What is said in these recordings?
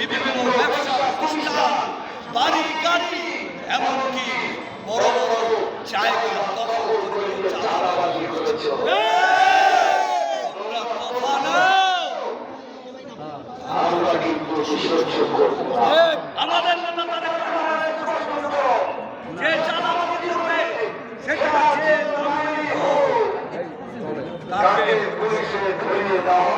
বিভিন্ন ব্যবসা প্রতিষ্ঠান বাড়ি এমনকি বড় বড় জায়গা দখল সেটা তাকে পুলিশে ধরিয়ে দেওয়া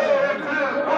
Vai, vai, vai, vai.